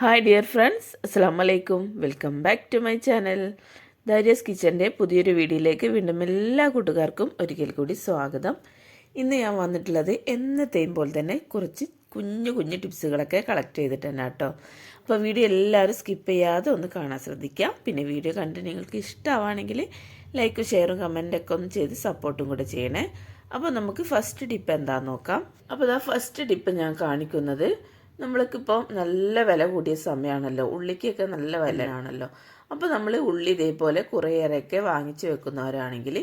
Hi dear friends അസ്സാം വലൈക്കും welcome back to my channel Darius കിച്ചന്റെ പുതിയൊരു വീഡിയോയിലേക്ക് വീണ്ടും എല്ലാ കൂട്ടുകാർക്കും ഒരിക്കൽ കൂടി സ്വാഗതം. ഇന്ന് ഞാൻ വന്നിട്ടുള്ളത് എന്നത്തെയും പോലെ തന്നെ കുറച്ച് കുഞ്ഞു കുഞ്ഞു ടിപ്സുകളൊക്കെ കളക്ട് ചെയ്തിട്ട് തന്നെ കേട്ടോ. അപ്പോൾ വീഡിയോ എല്ലാവരും സ്കിപ്പ് ചെയ്യാതെ ഒന്ന് കാണാൻ ശ്രദ്ധിക്കുക പിന്നെ വീഡിയോ കണ്ട് നിങ്ങൾക്ക് ഇഷ്ടമാണെങ്കിൽ ലൈക്കും ഷെയറും കമന്റൊക്കെ ഒന്ന് ചെയ്ത് സപ്പോർട്ടും കൂടെ ചെയ്യണേ. അപ്പോൾ നമുക്ക് ഫസ്റ്റ് ടിപ്പ് എന്താണെന്ന് നോക്കാം. അപ്പോൾ ഇതാ ഫസ്റ്റ് ടിപ്പ് ഞാൻ കാണിക്കുന്നത് നമ്മൾക്കിപ്പോൾ നല്ല വില കൂടിയ സമയമാണല്ലോ ഉള്ളിക്കൊക്കെ നല്ല വിലയാണല്ലോ. അപ്പോൾ നമ്മൾ ഉള്ളി ഇതേപോലെ കുറേയേറെയൊക്കെ വാങ്ങിച്ചു വെക്കുന്നവരാണെങ്കിൽ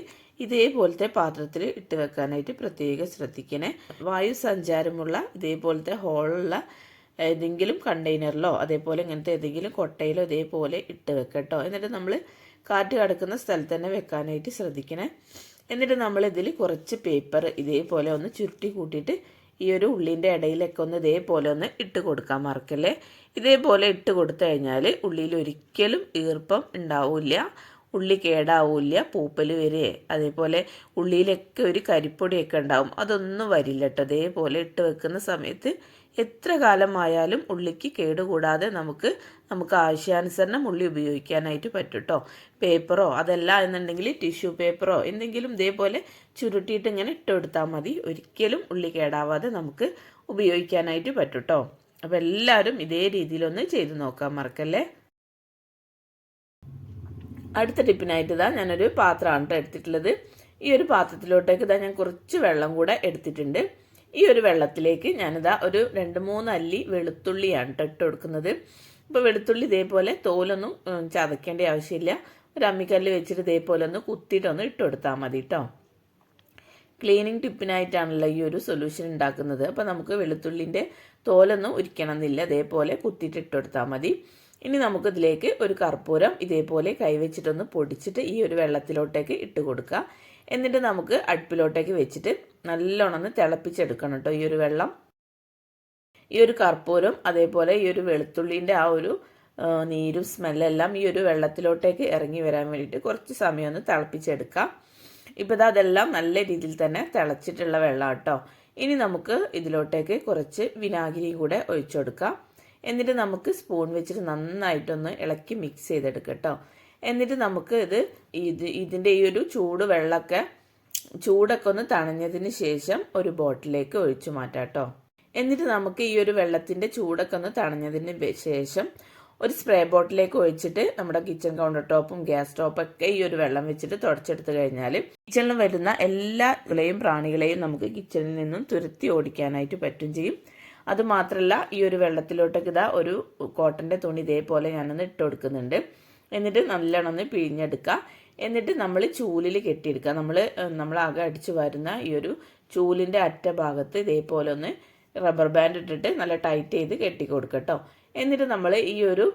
ഇതേപോലത്തെ പാത്രത്തിൽ ഇട്ട് വെക്കാനായിട്ട് പ്രത്യേകം ശ്രദ്ധിക്കണേ. വായു സഞ്ചാരമുള്ള ഇതേപോലത്തെ ഹോളുള്ള ഏതെങ്കിലും കണ്ടെയ്നറിലോ അതേപോലെ ഇങ്ങനത്തെ ഏതെങ്കിലും കൊട്ടയിലോ ഇതേപോലെ ഇട്ട് വെക്കട്ടോ. എന്നിട്ട് നമ്മൾ കാറ്റ് കടക്കുന്ന സ്ഥലത്ത് തന്നെ വെക്കാനായിട്ട് ശ്രദ്ധിക്കണേ. എന്നിട്ട് നമ്മൾ ഇതിൽ കുറച്ച് പേപ്പർ ഇതേപോലെ ഒന്ന് ചുരുട്ടി കൂട്ടിയിട്ട് ഈ ഒരു ഉള്ളിന്റെ ഇടയിലൊക്കെ ഒന്ന് ഇതേപോലെ ഒന്ന് ഇട്ട് കൊടുക്കാൻ മറക്കല്ലേ? ഇതേപോലെ ഇട്ട് കൊടുത്തു കഴിഞ്ഞാൽ ഉള്ളിയിൽ ഒരിക്കലും ഈർപ്പം ഉണ്ടാവില്ല ഉള്ളി കേടാവില്ല പൂപ്പൽ വരെ. അതേപോലെ ഉള്ളിയിലൊക്കെ ഒരു കരിപ്പൊടിയൊക്കെ ഉണ്ടാവും. അതൊന്നും വരില്ല കേട്ടോ അതേപോലെ ഇട്ട് വെക്കുന്ന സമയത്ത് എത്ര കാലമായാലും ഉള്ളിക്ക് കേടുകൂടാതെ നമുക്ക് നമുക്ക് ആവശ്യാനുസരണം ഉള്ളി ഉപയോഗിക്കാനായിട്ട് പറ്റും കേട്ടോ പേപ്പറോ അതല്ല എന്നുണ്ടെങ്കിൽ ടിഷ്യൂ പേപ്പറോ എന്തെങ്കിലും ഇതേപോലെ ചുരുട്ടിയിട്ട് ഇങ്ങനെ ഇട്ടെടുത്താൽ മതി. ഒരിക്കലും ഉള്ളി കേടാവാതെ നമുക്ക് ഉപയോഗിക്കാനായിട്ട് പറ്റും കേട്ടോ അപ്പോൾ എല്ലാവരും ഇതേ രീതിയിലൊന്ന് ചെയ്തു നോക്കാൻ മറക്കല്ലേ? അടുത്ത ടിപ്പിനായിട്ട് ഇതാ ഞാനൊരു പാത്രമാണ് എടുത്തിട്ടുള്ളത്. ഈ ഒരു പാത്രത്തിലോട്ടേക്ക് ഇതാ ഞാൻ കുറച്ച് വെള്ളം കൂടെ എടുത്തിട്ടുണ്ട്. ഈ ഒരു വെള്ളത്തിലേക്ക് ഞാനിതാ ഒരു രണ്ട് മൂന്ന് അല്ലി വെളുത്തുള്ളിയാണ് കേട്ടോ ഇട്ട് കൊടുക്കുന്നത്. ഇപ്പോൾ വെളുത്തുള്ളി ഇതേപോലെ തോലൊന്നും ചതക്കേണ്ട ആവശ്യമില്ല. ഒരു അമ്മിക്കല്ല് വെച്ചിട്ട് ഇതേപോലെ ഒന്ന് കുത്തിയിട്ടൊന്ന് ഇട്ട് കൊടുത്താൽ മതി കേട്ടോ ക്ലീനിങ് ടിപ്പിനായിട്ടാണല്ലോ ഈ ഒരു സൊല്യൂഷൻ ഉണ്ടാക്കുന്നത്. അപ്പോൾ നമുക്ക് വെളുത്തുള്ളിന്റെ തോലൊന്നും ഉരിക്കണം എന്നില്ല അതേപോലെ കുത്തിയിട്ട് ഇട്ട് കൊടുത്താൽ മതി. ഇനി നമുക്കിതിലേക്ക് ഒരു കർപ്പൂരം ഇതേപോലെ കൈവച്ചിട്ടൊന്ന് പൊടിച്ചിട്ട് ഈ ഒരു വെള്ളത്തിലോട്ടേക്ക് ഇട്ട് കൊടുക്കുക. എന്നിട്ട് നമുക്ക് അടുപ്പിലോട്ടേക്ക് വെച്ചിട്ട് നല്ലോണം തിളപ്പിച്ചെടുക്കണം കേട്ടോ ഈ ഒരു വെള്ളം. ഈ ഒരു കർപ്പൂരം അതേപോലെ ഈ ഒരു വെളുത്തുള്ളിന്റെ ആ ഒരു നീരും സ്മെല്ലെല്ലാം ഈ ഒരു വെള്ളത്തിലോട്ടേക്ക് ഇറങ്ങി വരാൻ വേണ്ടിയിട്ട് കുറച്ച് സമയം ഒന്ന് തിളപ്പിച്ചെടുക്കാം. ഇപ്പോൾ ഇതാ അതെല്ലാം നല്ല രീതിയിൽ തന്നെ തിളച്ചിട്ടുള്ള വെള്ളം കേട്ടോ. ഇനി നമുക്ക് ഇതിലോട്ടേക്ക് കുറച്ച് വിനാഗിരി കൂടെ ഒഴിച്ചു കൊടുക്കാം. എന്നിട്ട് നമുക്ക് സ്പൂൺ വെച്ചിട്ട് നന്നായിട്ടൊന്ന് ഇളക്കി മിക്സ് ചെയ്തെടുക്കാം കേട്ടോ എന്നിട്ട് നമുക്ക് ഇത് ഇത് ഇതിന്റെ ഈ ഒരു ചൂട് വെള്ളമൊക്കെ ചൂടൊക്കെ ഒന്ന് തണഞ്ഞതിന് ശേഷം ഒരു ബോട്ടിലേക്ക് ഒഴിച്ചു മാറ്റാം കേട്ടോ എന്നിട്ട് നമുക്ക് ഈ ഒരു വെള്ളത്തിന്റെ ചൂടൊക്കെ ഒന്ന് തണഞ്ഞതിന് ശേഷം ഒരു സ്പ്രേ ബോട്ടിലേക്ക് ഒഴിച്ചിട്ട് നമ്മുടെ കിച്ചൺ കൗണ്ടർ ടോപ്പും ഗ്യാസ് ഒക്കെ ഈ ഒരു വെള്ളം വെച്ചിട്ട് തുടച്ചെടുത്ത് കഴിഞ്ഞാൽ കിച്ചണിൽ വരുന്ന എല്ലാ പ്രാണികളെയും നമുക്ക് കിച്ചണിൽ നിന്നും തുരത്തി ഓടിക്കാനായിട്ട് പറ്റും ചെയ്യും. അതുമാത്രമല്ല ഈ ഒരു വെള്ളത്തിലോട്ടൊക്കെ ഇതാ ഒരു കോട്ടന്റെ തുണി ഇതേപോലെ ഞാനൊന്ന് ഇട്ട് കൊടുക്കുന്നുണ്ട്. എന്നിട്ട് നല്ലോണം ഒന്ന് പിഴിഞ്ഞെടുക്കുക. എന്നിട്ട് നമ്മൾ ചൂലിൽ കെട്ടിയെടുക്കുക. നമ്മൾ നമ്മൾ ആകെ അടിച്ചു വരുന്ന ഈ ഒരു ചൂലിന്റെ അറ്റ ഭാഗത്ത് ഇതേപോലെ ഒന്ന് റബ്ബർ ബാൻഡ് ഇട്ടിട്ട് നല്ല ടൈറ്റ് ചെയ്ത് കെട്ടി കൊടുക്കുക കേട്ടോ എന്നിട്ട് നമ്മൾ ഈ ഒരു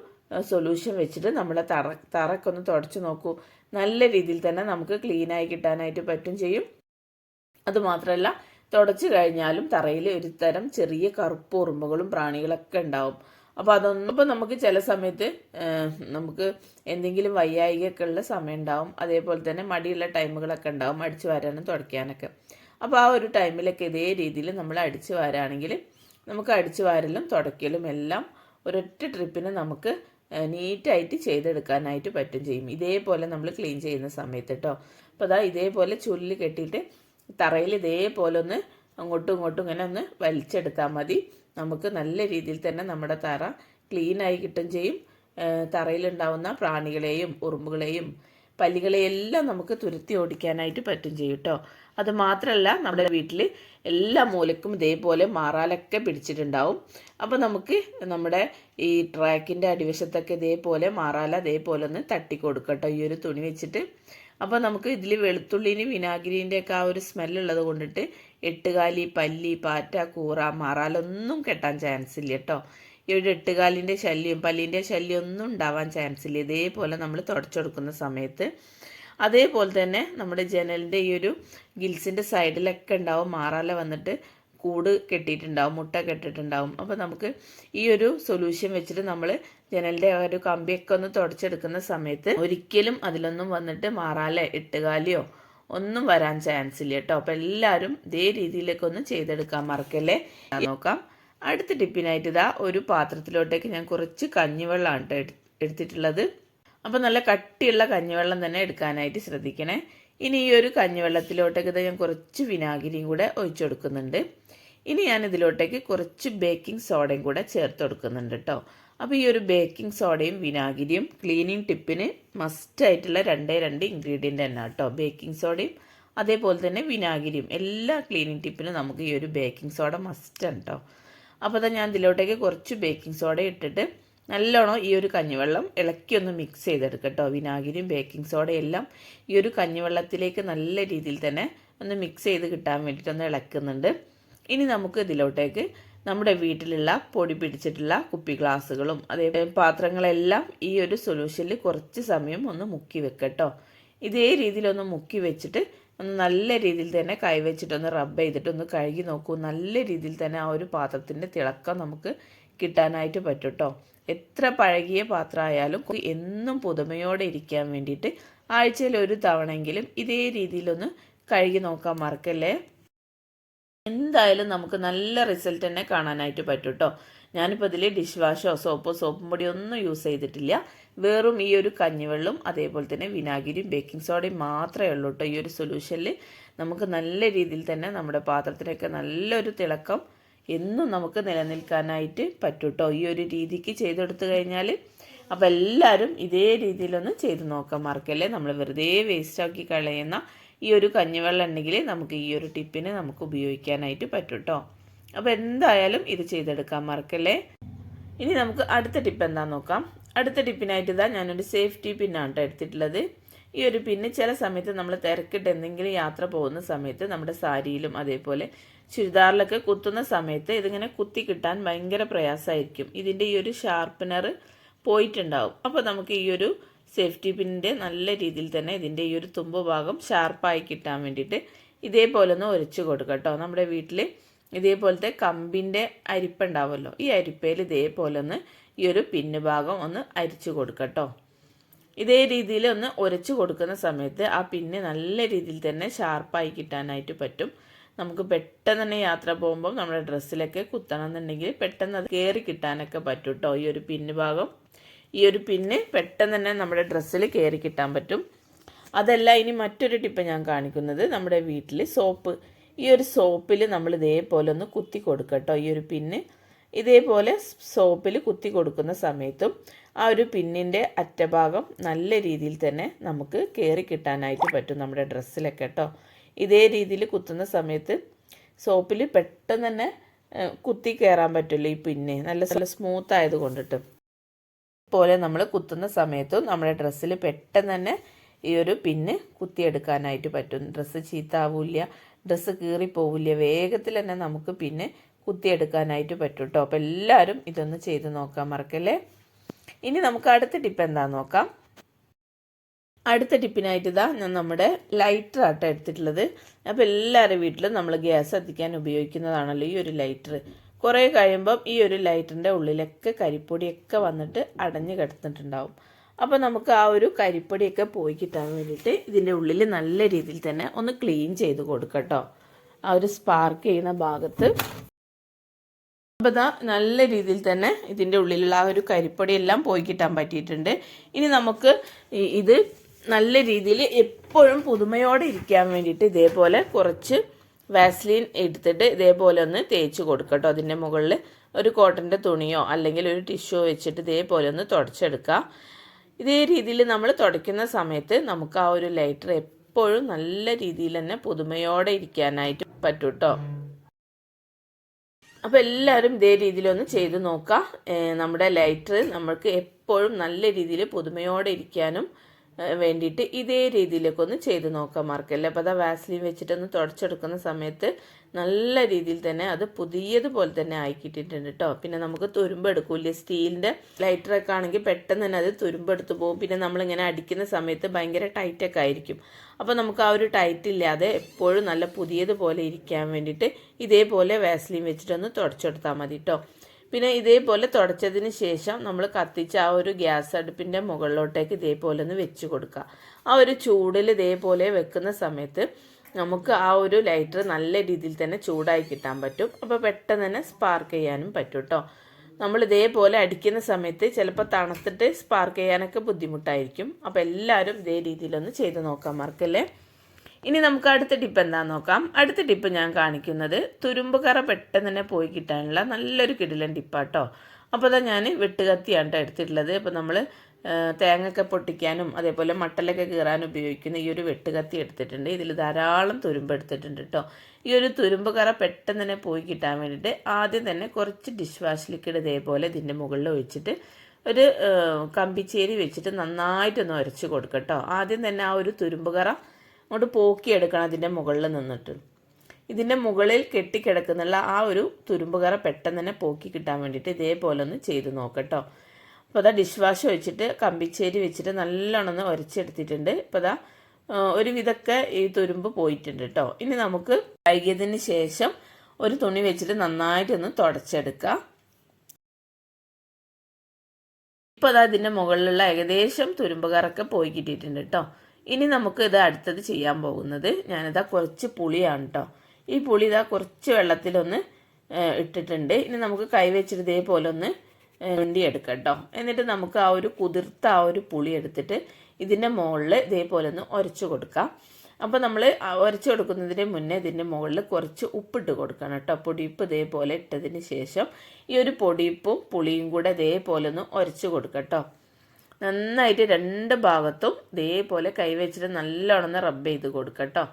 സൊല്യൂഷൻ വെച്ചിട്ട് നമ്മളെ തറ തറക്കൊന്ന് തുടച്ചു നോക്കൂ. നല്ല രീതിയിൽ തന്നെ നമുക്ക് ക്ലീനായി കിട്ടാനായിട്ട് പറ്റും ചെയ്യും. അതുമാത്രമല്ല തുടച്ചു കഴിഞ്ഞാലും തറയിൽ ഒരു തരം ചെറിയ കറുപ്പ് ഉറുമ്പുകളും പ്രാണികളൊക്കെ ഉണ്ടാവും. അപ്പോൾ അതൊന്നും ഇപ്പോൾ നമുക്ക് ചില സമയത്ത് നമുക്ക് എന്തെങ്കിലും വയ്യായികയൊക്കെ ഉള്ള സമയം ഉണ്ടാവും. അതേപോലെ തന്നെ മടിയുള്ള ടൈമുകളൊക്കെ ഉണ്ടാവും അടിച്ചു വാരാനും തുടയ്ക്കാനൊക്കെ. അപ്പോൾ ആ ഒരു ടൈമിലൊക്കെ ഇതേ രീതിയിൽ നമ്മൾ അടിച്ചു വാരാണെങ്കിൽ നമുക്ക് അടിച്ചു വാരലും തുടയ്ക്കലും എല്ലാം ഒരൊറ്റ ട്രിപ്പിന് നമുക്ക് നീറ്റായിട്ട് ചെയ്തെടുക്കാനായിട്ട് പറ്റും ചെയ്യും. ഇതേപോലെ നമ്മൾ ക്ലീൻ ചെയ്യുന്ന സമയത്ത് കേട്ടോ. അപ്പോൾ അതാ ഇതേപോലെ ചുല്ല് കെട്ടിയിട്ട് തറയിൽ ഇതേപോലെ ഒന്ന് അങ്ങോട്ടും ഇങ്ങോട്ടും ഇങ്ങനെ ഒന്ന് വലിച്ചെടുത്താൽ മതി. നമുക്ക് നല്ല രീതിയിൽ തന്നെ നമ്മുടെ തറ ക്ലീനായി കിട്ടും ചെയ്യും. തറയിലുണ്ടാവുന്ന പ്രാണികളെയും ഉറുമ്പുകളെയും പല്ലികളെയെല്ലാം നമുക്ക് തുരുത്തി ഓടിക്കാനായിട്ട് പറ്റും ചെയ്യും കേട്ടോ അത് മാത്രമല്ല നമ്മുടെ വീട്ടിൽ എല്ലാ മൂലക്കും ഇതേപോലെ മാറാലൊക്കെ പിടിച്ചിട്ടുണ്ടാവും. അപ്പോൾ നമുക്ക് നമ്മുടെ ഈ ട്രാക്കിന്റെ അടിവശത്തൊക്കെ ഇതേപോലെ മാറാല അതേപോലെ ഒന്ന് തട്ടി കൊടുക്കട്ടോ ഈ ഒരു തുണി വെച്ചിട്ട് അപ്പോൾ നമുക്ക് ഇതിൽ വെളുത്തുള്ളിന് വിനാഗിരിന്റെ ഒക്കെ ആ ഒരു സ്മെല്ലുള്ളത് കൊണ്ടിട്ട് എട്ടുകാലി പല്ലി പാറ്റ കൂറ മാറാലൊന്നും കെട്ടാൻ ചാൻസ് ഇല്ല കേട്ടോ ഇവിടെ എട്ടുകാലിന്റെ ശല്യം പല്ലിന്റെ ശല്യം ഒന്നും ഉണ്ടാവാൻ ചാൻസ് ഇല്ല. ഇതേപോലെ നമ്മൾ തുടച്ചെടുക്കുന്ന സമയത്ത് അതേപോലെ തന്നെ നമ്മുടെ ജനലിന്റെ ഈ ഒരു ഗിൽസിന്റെ സൈഡിലൊക്കെ ഉണ്ടാവും. മാറാല വന്നിട്ട് കൂട് കെട്ടിയിട്ടുണ്ടാവും മുട്ട കെട്ടിയിട്ടുണ്ടാവും. അപ്പോൾ നമുക്ക് ഈ ഒരു സൊല്യൂഷൻ വെച്ചിട്ട് നമ്മൾ ജനലിന്റെ ഒരു കമ്പിയൊക്കെ ഒന്ന് തുടച്ചെടുക്കുന്ന സമയത്ത് ഒരിക്കലും അതിലൊന്നും വന്നിട്ട് മാറാലേ എട്ടുകാലിയോ ഒന്നും വരാൻ ചാൻസ് ഇല്ല കേട്ടോ. അപ്പോൾ എല്ലാവരും ഇതേ രീതിയിലേക്ക് ഒന്ന് ചെയ്തെടുക്കാൻ മറക്കല്ലേ? നോക്കാം. അടുത്ത ടിപ്പിനായിട്ട് ഇതാ ഒരു പാത്രത്തിലോട്ടേക്ക് ഞാൻ കുറച്ച് കഞ്ഞിവെള്ളമാണ് കേട്ടോ എടു- എടുത്തിട്ടുള്ളത്. അപ്പോൾ നല്ല കട്ടിയുള്ള കഞ്ഞിവെള്ളം തന്നെ എടുക്കാനായിട്ട് ശ്രദ്ധിക്കണേ. ഇനി ഈ ഒരു കഞ്ഞിവെള്ളത്തിലോട്ടേക്ക് ഞാൻ കുറച്ച് വിനാഗിരിയും കൂടെ ഒഴിച്ചു കൊടുക്കുന്നുണ്ട്. ഇനി ഞാൻ ഇതിലോട്ടേക്ക് കുറച്ച് ബേക്കിംഗ് സോഡയും കൂടെ ചേർത്ത് കൊടുക്കുന്നുണ്ട് കേട്ടോ അപ്പോൾ ഈ ഒരു ബേക്കിംഗ് സോഡയും വിനാഗിരിയും ക്ലീനിങ് ടിപ്പിന് മസ്റ്റ് ആയിട്ടുള്ള രണ്ടേ രണ്ട് ഇൻഗ്രീഡിയന്റ് തന്നെ കേട്ടോ ബേക്കിംഗ് സോഡയും അതേപോലെ തന്നെ വിനാഗിരിയും എല്ലാ ക്ലീനിങ് ടിപ്പിനും നമുക്ക് ഈ ഒരു ബേക്കിംഗ് സോഡ മസ്റ്റ് ആണ് കേട്ടോ അപ്പോൾ ഞാൻ ഇതിലോട്ടേക്ക് കുറച്ച് ബേക്കിംഗ് സോഡ ഇട്ടിട്ട് നല്ലോണം ഈ ഒരു കഞ്ഞിവെള്ളം ഇളക്കി ഒന്ന് മിക്സ് ചെയ്തെടുക്കുക കേട്ടോ വിനാഗിരിയും ബേക്കിംഗ് സോഡയും എല്ലാം ഈ ഒരു കഞ്ഞിവെള്ളത്തിലേക്ക് നല്ല രീതിയിൽ തന്നെ ഒന്ന് മിക്സ് ചെയ്ത് കിട്ടാൻ വേണ്ടിയിട്ടൊന്ന് ഇളക്കുന്നുണ്ട്. ഇനി നമുക്ക് ഇതിലോട്ടേക്ക് നമ്മുടെ വീട്ടിലുള്ള പൊടി പിടിച്ചിട്ടുള്ള കുപ്പി ഗ്ലാസ്സുകളും അതേ പാത്രങ്ങളെല്ലാം ഈ ഒരു സൊല്യൂഷനിൽ കുറച്ച് സമയം ഒന്ന് മുക്കി വെക്കട്ടോ. ഇതേ രീതിയിലൊന്ന് മുക്കി വെച്ചിട്ട് ഒന്ന് നല്ല രീതിയിൽ തന്നെ കൈവച്ചിട്ടൊന്ന് റബ്ബ് ചെയ്തിട്ട് ഒന്ന് കഴുകി നോക്കൂ. നല്ല രീതിയിൽ തന്നെ ആ ഒരു പാത്രത്തിന്റെ തിളക്കം നമുക്ക് കിട്ടാനായിട്ട് പറ്റും എത്ര പഴകിയ പാത്രമായാലും എന്നും പുതുമയോടെ ഇരിക്കാൻ വേണ്ടിയിട്ട് ആഴ്ചയിൽ ഒരു തവണയെങ്കിലും ഇതേ രീതിയിലൊന്ന് കഴുകി നോക്കാൻ മറക്കല്ലേ? എന്തായാലും നമുക്ക് നല്ല റിസൾട്ട് തന്നെ കാണാനായിട്ട് പറ്റും കേട്ടോ ഞാനിപ്പോൾ ഇതിൽ ഡിഷ് വാഷോ സോപ്പോ സോപ്പും പൊടിയോ ഒന്നും യൂസ് ചെയ്തിട്ടില്ല. വെറും ഈ ഒരു കഞ്ഞിവെള്ളം അതേപോലെ തന്നെ വിനാഗിരിയും ബേക്കിംഗ് സോഡയും മാത്രമേ ഉള്ളൂ കേട്ടോ ഈ ഒരു സൊല്യൂഷനിൽ നമുക്ക് നല്ല രീതിയിൽ തന്നെ നമ്മുടെ പാത്രത്തിനൊക്കെ നല്ലൊരു തിളക്കം എന്നും നമുക്ക് നിലനിൽക്കാനായിട്ട് പറ്റും കേട്ടോ ഈ ഒരു രീതിക്ക് ചെയ്തെടുത്തു കഴിഞ്ഞാൽ അപ്പോൾ എല്ലാവരും ഇതേ രീതിയിലൊന്ന് ചെയ്ത് നോക്കാൻ മറക്കല്ലേ? നമ്മൾ വെറുതെ വേസ്റ്റാക്കി കളയുന്ന ഈ ഒരു കഞ്ഞിവെള്ളം ഉണ്ടെങ്കിൽ നമുക്ക് ഈ ഒരു ടിപ്പിന് നമുക്ക് ഉപയോഗിക്കാനായിട്ട് പറ്റും കേട്ടോ അപ്പോൾ എന്തായാലും ഇത് ചെയ്തെടുക്കാൻ മറക്കല്ലേ? ഇനി നമുക്ക് അടുത്ത ടിപ്പ് എന്താണെന്ന് നോക്കാം. അടുത്ത ടിപ്പിനായിട്ട് ഇതാ ഞാനൊരു സേഫ്റ്റി പിന്നാണ് കേട്ടോ എടുത്തിട്ടുള്ളത്. ഈ ഒരു പിന്ന് ചില സമയത്ത് നമ്മൾ തിരക്കിട്ട് എന്തെങ്കിലും യാത്ര പോകുന്ന സമയത്ത് നമ്മുടെ സാരിയിലും അതേപോലെ ചുരിദാറിലൊക്കെ കുത്തുന്ന സമയത്ത് ഇതിങ്ങനെ കുത്തി കിട്ടാൻ ഭയങ്കര പ്രയാസമായിരിക്കും. ഇതിന്റെ ഈ ഒരു ഷാർപ്പനർ പോയിട്ടുണ്ടാവും. അപ്പോൾ നമുക്ക് ഈ ഒരു സേഫ്റ്റി പിന്നിന്റെ നല്ല രീതിയിൽ തന്നെ ഇതിന്റെ ഈ ഒരു തുമ്പ് ഭാഗം ഷാർപ്പായി കിട്ടാൻ വേണ്ടിയിട്ട് ഇതേപോലെ ഒന്ന് ഒരച്ച് കൊടുക്കുക കേട്ടോ. നമ്മുടെ വീട്ടിൽ ഇതേപോലത്തെ കമ്പിന്റെ അരിപ്പുണ്ടാവുമല്ലോ ഈ അരിപ്പയിൽ ഇതേപോലെ ഒന്ന് ഈ ഒരു പിന്ന് ഭാഗം ഒന്ന് അരിച്ചു കൊടുക്കുക കേട്ടോ. ഇതേ രീതിയിൽ ഒന്ന് ഒരച്ച് കൊടുക്കുന്ന സമയത്ത് ആ പിന്ന് നല്ല രീതിയിൽ തന്നെ ഷാർപ്പായി കിട്ടാനായിട്ട് പറ്റും. നമുക്ക് പെട്ടെന്ന് തന്നെ യാത്ര പോകുമ്പോൾ നമ്മുടെ ഡ്രസ്സിലൊക്കെ കുത്തണം എന്നുണ്ടെങ്കിൽ പെട്ടെന്ന് അത് കയറി കിട്ടാനൊക്കെ പറ്റും കേട്ടോ ഈ ഒരു പിന്ന് ഭാഗം. ഈ ഒരു പിന്ന് പെട്ടെന്ന് തന്നെ നമ്മുടെ ഡ്രസ്സിൽ കയറി കിട്ടാൻ പറ്റും. അതല്ല ഇനി മറ്റൊരു ടിപ്പ് ഞാൻ കാണിക്കുന്നത് നമ്മുടെ വീട്ടിൽ സോപ്പ്. ഈ ഒരു സോപ്പിൽ നമ്മൾ ഇതേപോലെ ഒന്ന് കുത്തി കൊടുക്കുക കേട്ടോ. ഈ ഒരു പിന്ന് ഇതേപോലെ സോപ്പിൽ കുത്തി കൊടുക്കുന്ന സമയത്തും ആ ഒരു പിന്നിന്റെ അറ്റഭാഗം നല്ല രീതിയിൽ തന്നെ നമുക്ക് കയറി കിട്ടാനായിട്ട് പറ്റും നമ്മുടെ ഡ്രസ്സിലൊക്കെ കേട്ടോ. ഇതേ രീതിയിൽ കുത്തുന്ന സമയത്ത് സോപ്പിൽ പെട്ടെന്ന് തന്നെ കുത്തി കയറാൻ പറ്റില്ല ഈ പിന്നെ. നല്ല നല്ല സ്മൂത്ത് ആയത് കൊണ്ടിട്ട്. പോലെ നമ്മൾ കുത്തുന്ന സമയത്തും നമ്മുടെ ഡ്രസ്സിൽ പെട്ടെന്ന് തന്നെ ഈ ഒരു പിന്ന് കുത്തിയെടുക്കാനായിട്ട് പറ്റും. ഡ്രസ്സ് ചീത്താവില്ല ഡ്രസ്സ് കീറിപ്പോവില്ല വേഗത്തിൽ തന്നെ നമുക്ക് പിന്നെ കുത്തിയെടുക്കാനായിട്ട് പറ്റും കേട്ടോ അപ്പോൾ എല്ലാവരും ഇതൊന്ന് ചെയ്ത് നോക്കാൻ മറക്കല്ലേ? ഇനി നമുക്ക് അടുത്ത ടിപ്പ് എന്താണെന്ന് നോക്കാം? അടുത്ത ടിപ്പിനായിട്ട് ഇതാ ഞാൻ നമ്മുടെ ലൈറ്റർ ആട്ടോ എടുത്തിട്ടുള്ളത്. അപ്പോൾ എല്ലാവരുടെ വീട്ടിലും നമ്മൾ ഗ്യാസ് കത്തിക്കാൻ ഉപയോഗിക്കുന്നതാണല്ലോ ഈ ഒരു ലൈറ്റർ. കുറേ കഴിയുമ്പം ഈ ഒരു ലൈറ്ററിന്റെ ഉള്ളിലൊക്കെ കരിപ്പൊടിയൊക്കെ വന്നിട്ട് അടഞ്ഞു കിടന്നിട്ടുണ്ടാവും. അപ്പോൾ നമുക്ക് ആ ഒരു കരിപ്പൊടിയൊക്കെ പോയി കിട്ടാൻ വേണ്ടിയിട്ട് ഇതിന്റെ ഉള്ളിൽ നല്ല രീതിയിൽ തന്നെ ഒന്ന് ക്ലീൻ ചെയ്ത് കൊടുക്കട്ടോ ആ ഒരു സ്പാർക്ക് ചെയ്യുന്ന ഭാഗത്ത് അപ്പോൾ ഇതാ നല്ല രീതിയിൽ തന്നെ ഇതിന്റെ ഉള്ളിലുള്ള ആ ഒരു കരിപ്പൊടിയെല്ലാം പോയി കിട്ടാൻ പറ്റിയിട്ടുണ്ട്. ഇനി നമുക്ക് ഇത് നല്ല രീതിയിൽ എപ്പോഴും പുതുമയോടെ ഇരിക്കാൻ വേണ്ടിയിട്ട് ഇതേപോലെ കുറച്ച് വാസ്ലീൻ എടുത്തിട്ട് ഇതേപോലെ ഒന്ന് തേച്ച് കൊടുക്കട്ടോ അതിന്റെ മുകളിൽ ഒരു കോട്ടന്റെ തുണിയോ അല്ലെങ്കിൽ ഒരു ടിഷ്യൂ വെച്ചിട്ട് ഇതേപോലെ ഒന്ന് തുടച്ചെടുക്കുക ഇതേ രീതിയിൽ നമ്മൾ തുടയ്ക്കുന്ന സമയത്ത് നമുക്ക് ആ ഒരു ലൈറ്റർ എപ്പോഴും നല്ല രീതിയിൽ തന്നെ പുതുമയോടെ ഇരിക്കാനായിട്ട് പറ്റും കേട്ടോ അപ്പോൾ എല്ലാവരും ഇതേ രീതിയിലൊന്ന് ചെയ്ത് നോക്കാം. ഏഹ് നമ്മുടെ ലൈറ്റർ നമ്മൾക്ക് എപ്പോഴും നല്ല രീതിയിൽ പുതുമയോടെ ഇരിക്കാനും വേണ്ടിയിട്ട് ഇതേ രീതിയിലൊക്കെ ഒന്ന് ചെയ്ത് നോക്കാൻ മാർക്കല്ലേ അപ്പോൾ അതാ വാസ്ലിൻ വെച്ചിട്ടൊന്ന് തുടച്ചെടുക്കുന്ന സമയത്ത് നല്ല രീതിയിൽ തന്നെ അത് പുതിയതുപോലെ തന്നെ ആയിക്കിട്ടിട്ടുണ്ട് കേട്ടോ പിന്നെ നമുക്ക് തുരുമ്പെടുക്കൂല്ലേ സ്റ്റീലിന്റെ ലൈറ്ററൊക്കെ ആണെങ്കിൽ പെട്ടെന്ന് തന്നെ അത് തുരുമ്പെടുത്ത് പോകും. പിന്നെ നമ്മളിങ്ങനെ അടിക്കുന്ന സമയത്ത് ഭയങ്കര ടൈറ്റൊക്കെ ആയിരിക്കും. അപ്പോൾ നമുക്ക് ആ ഒരു ടൈറ്റ് ഇല്ലാതെ എപ്പോഴും നല്ല പുതിയതുപോലെ ഇരിക്കാൻ വേണ്ടിയിട്ട് ഇതേപോലെ വാസ്ലിൻ വെച്ചിട്ടൊന്ന് തുടച്ചെടുത്താൽ മതി കേട്ടോ പിന്നെ ഇതേപോലെ തുടച്ചതിന് ശേഷം നമ്മൾ കത്തിച്ച ആ ഒരു ഗ്യാസ് അടുപ്പിന്റെ മുകളിലോട്ടേക്ക് ഇതേപോലെ ഒന്ന് വെച്ച് കൊടുക്കുക. ആ ഒരു ചൂടിൽ ഇതേപോലെ വെക്കുന്ന സമയത്ത് നമുക്ക് ആ ഒരു ലൈറ്റർ നല്ല രീതിയിൽ തന്നെ ചൂടായി കിട്ടാൻ പറ്റും. അപ്പോൾ പെട്ടെന്ന് തന്നെ സ്പാർക്ക് ചെയ്യാനും പറ്റും കേട്ടോ നമ്മൾ ഇതേപോലെ അടിക്കുന്ന സമയത്ത് ചിലപ്പോൾ തണുത്തിട്ട് സ്പാർക്ക് ചെയ്യാനൊക്കെ ബുദ്ധിമുട്ടായിരിക്കും. അപ്പോൾ എല്ലാവരും ഇതേ രീതിയിലൊന്ന് ചെയ്ത് നോക്കാൻ മറക്കല്ലേ ഇനി നമുക്ക് അടുത്ത ടിപ്പ് എന്താ നോക്കാം. അടുത്ത ടിപ്പ് ഞാൻ കാണിക്കുന്നത് തുരുമ്പ് കറ പെട്ടെന്ന് തന്നെ പോയി കിട്ടാനുള്ള നല്ലൊരു കിടിലൻ ടിപ്പാട്ടോ. അപ്പോൾ അതാ ഞാൻ വെട്ടുകത്തിയാണ് കേട്ടോ എടുത്തിട്ടുള്ളത്. അപ്പോൾ നമ്മൾ തേങ്ങയൊക്കെ പൊട്ടിക്കാനും അതേപോലെ മട്ടലൊക്കെ കീറാനും ഉപയോഗിക്കുന്ന ഈ ഒരു വെട്ടുകത്തി എടുത്തിട്ടുണ്ട്. ഇതിൽ ധാരാളം തുരുമ്പ് എടുത്തിട്ടുണ്ട് കേട്ടോ ഈ ഒരു തുരുമ്പ് കറ പെട്ടെന്ന് തന്നെ പോയി കിട്ടാൻ വേണ്ടിയിട്ട് ആദ്യം തന്നെ കുറച്ച് ഡിഷ് വാഷ് ലിക്വിഡ് ഇതേപോലെ ഇതിന്റെ മുകളിൽ ഒഴിച്ചിട്ട് ഒരു കമ്പിച്ചേരി വെച്ചിട്ട് നന്നായിട്ടൊന്ന് ഉരച്ച് കൊടുക്കട്ടോ. ആദ്യം തന്നെ ആ ഒരു തുരുമ്പ് കറ അങ്ങോട്ട് പോക്കിയെടുക്കണം അതിന്റെ മുകളിൽ നിന്നിട്ട്. ഇതിന്റെ മുകളിൽ കെട്ടിക്കിടക്കുന്നുള്ള ആ ഒരു തുരുമ്പുകറ പെട്ടെന്ന് തന്നെ പോക്കി കിട്ടാൻ വേണ്ടിയിട്ട് ഇതേപോലെ ഒന്ന് ചെയ്ത് നോക്കട്ടോ. അപ്പോൾ അതാ ഡിഷ് വാഷ് വെച്ചിട്ട് കമ്പിച്ചേരി വെച്ചിട്ട് നല്ലോണം ഒന്ന് ഉരച്ചെടുത്തിട്ടുണ്ട് ഇപ്പോൾ അതാ ഒരു വിധമൊക്കെ ഈ തുരുമ്പ് പോയിട്ടുണ്ട് കേട്ടോ ഇനി നമുക്ക് കഴുകിയതിന് ശേഷം ഒരു തുണി വെച്ചിട്ട് നന്നായിട്ടൊന്ന് തുടച്ചെടുക്കാം. ഇപ്പോൾ അതാ ഇതിന്റെ മുകളിലുള്ള ഏകദേശം തുരുമ്പുകാരൊക്കെ പോയി കിട്ടിയിട്ടുണ്ട് കേട്ടോ ഇനി നമുക്ക് ഇത് അടുത്തത് ചെയ്യാൻ പോകുന്നത് ഞാനിതാ കുറച്ച് പുളിയാണ് കേട്ടോ ഈ പുളി ഇതാ കുറച്ച് വെള്ളത്തിലൊന്ന് ഇട്ടിട്ടുണ്ട്. ഇനി നമുക്ക് കൈവച്ചിട്ട് ഇതേപോലെ ഒന്ന് വണ്ടി എടുക്കാം കേട്ടോ എന്നിട്ട് നമുക്ക് ആ ഒരു കുതിർത്ത ആ ഒരു പുളി എടുത്തിട്ട് ഇതിന്റെ മുകളിൽ ഇതേപോലെ ഒന്ന് ഉരച്ചു കൊടുക്കാം. അപ്പോൾ നമ്മൾ ഉരച്ചു കൊടുക്കുന്നതിന് മുന്നേ ഇതിന്റെ മുകളിൽ കുറച്ച് ഉപ്പിട്ട് കൊടുക്കണം കേട്ടോ പൊടിയുപ്പ് ഇതേപോലെ ഇട്ടതിന് ശേഷം ഈ ഒരു പൊടിയുപ്പും പുളിയും കൂടെ ഇതേപോലെ ഒന്ന് ഉരച്ചു കൊടുക്കാം കേട്ടോ നന്നായിട്ട് രണ്ട് ഭാഗത്തും ഇതേപോലെ കൈവച്ചിട്ട് നല്ലോണം റബ്ബ് ചെയ്ത് കൊടുക്കുക കേട്ടോ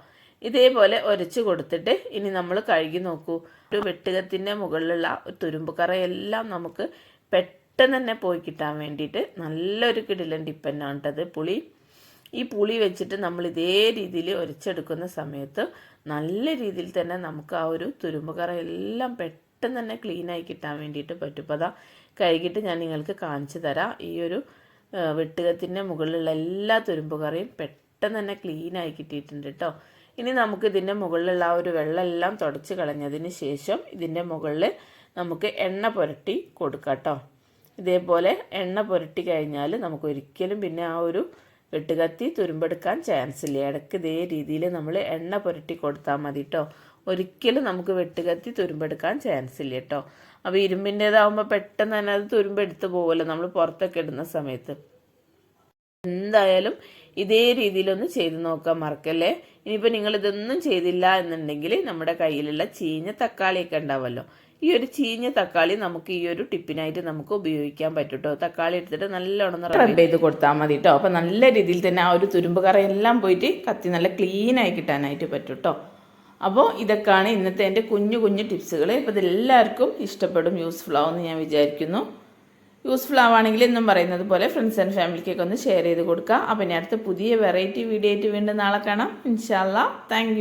ഇതേപോലെ ഒരച്ച് കൊടുത്തിട്ട് ഇനി നമ്മൾ കഴുകി നോക്കൂ. ഒരു വെട്ടുകത്തിന്റെ മുകളിലുള്ള തുരുമ്പ് കറയെല്ലാം നമുക്ക് പെട്ടെന്ന് തന്നെ പോയി കിട്ടാൻ വേണ്ടിയിട്ട് നല്ലൊരു കിടിലൻ ഡിപ്പെൻഡാണ് കേട്ടത് പുളി. ഈ പുളി വെച്ചിട്ട് നമ്മൾ ഇതേ രീതിയിൽ ഒരച്ചെടുക്കുന്ന സമയത്ത് നല്ല രീതിയിൽ തന്നെ നമുക്ക് ആ ഒരു തുരുമ്പ് കറയെല്ലാം പെട്ടെന്ന് തന്നെ ക്ലീനായി കിട്ടാൻ വേണ്ടിയിട്ട് പറ്റും. അപ്പോൾ അതാ കഴുകിയിട്ട് ഞാൻ നിങ്ങൾക്ക് കാണിച്ചു തരാം. ഈ ഒരു വെട്ടുകത്തിന്റെ മുകളിലുള്ള എല്ലാ തുരുമ്പ് കറിയും പെട്ടെന്ന് തന്നെ ക്ലീനായി കിട്ടിയിട്ടുണ്ട് കേട്ടോ ഇനി നമുക്ക് ഇതിന്റെ മുകളിലുള്ള ആ ഒരു വെള്ളമെല്ലാം തുടച്ച് കളഞ്ഞതിന് ശേഷം ഇതിന്റെ മുകളിൽ നമുക്ക് എണ്ണ പുരട്ടി കൊടുക്കാം കേട്ടോ ഇതേപോലെ എണ്ണ പുരട്ടി കഴിഞ്ഞാൽ നമുക്ക് ഒരിക്കലും പിന്നെ ആ ഒരു വെട്ടുകത്തി തുരുമ്പെടുക്കാൻ ചാൻസ് ഇല്ല. ഇടയ്ക്ക് ഇതേ രീതിയിൽ നമ്മൾ എണ്ണ പുരട്ടി കൊടുത്താൽ മതി കേട്ടോ ഒരിക്കലും നമുക്ക് വെട്ടുകത്തി തുരുമ്പെടുക്കാൻ ചാൻസ് ഇല്ല കേട്ടോ അപ്പോൾ ഇരുമ്പിന്റേതാവുമ്പോൾ പെട്ടെന്ന് തന്നെ അത് തുരുമ്പെടുത്ത് പോകുമല്ലോ നമ്മൾ പുറത്തൊക്കെ ഇടുന്ന സമയത്ത്. എന്തായാലും ഇതേ രീതിയിലൊന്ന് ചെയ്ത് നോക്കാൻ മറക്കല്ലേ? ഇനിയിപ്പോൾ നിങ്ങൾ ഇതൊന്നും ചെയ്തില്ല എന്നുണ്ടെങ്കിൽ നമ്മുടെ കയ്യിലുള്ള ചീഞ്ഞ തക്കാളിയൊക്കെ ഉണ്ടാവുമല്ലോ ഈ ഒരു ചീഞ്ഞ തക്കാളി നമുക്ക് ഈ ഒരു ടിപ്പിനായിട്ട് നമുക്ക് ഉപയോഗിക്കാൻ പറ്റും കേട്ടോ തക്കാളി എടുത്തിട്ട് നല്ലോണം റബ്ബ് ചെയ്ത് കൊടുത്താൽ മതി കേട്ടോ അപ്പോൾ നല്ല രീതിയിൽ തന്നെ ആ ഒരു തുരുമ്പ് കറയെല്ലാം പോയിട്ട് കത്തി നല്ല ക്ലീനായി കിട്ടാനായിട്ട് പറ്റും കേട്ടോ അപ്പോൾ ഇതൊക്കെയാണ് ഇന്നത്തെ എന്റെ കുഞ്ഞു കുഞ്ഞു ടിപ്സുകൾ. ഇപ്പോൾ ഇതെല്ലാവർക്കും ഇഷ്ടപ്പെടും യൂസ്ഫുൾ ആവുമെന്ന് ഞാൻ വിചാരിക്കുന്നു. യൂസ്ഫുൾ ആവുകയാണെങ്കിൽ എന്നും പറയുന്നത് പോലെ ഫ്രണ്ട്സ് ആൻഡ് ഫാമിലിക്കൊക്കെ ഒന്ന് ഷെയർ ചെയ്ത് കൊടുക്കുക അപ്പം ഇനി അടുത്ത പുതിയ വെറൈറ്റി വീഡിയോ ആയിട്ട് വീണ്ടും നാളെ കാണാം. ഇൻഷാല്ല താങ്ക്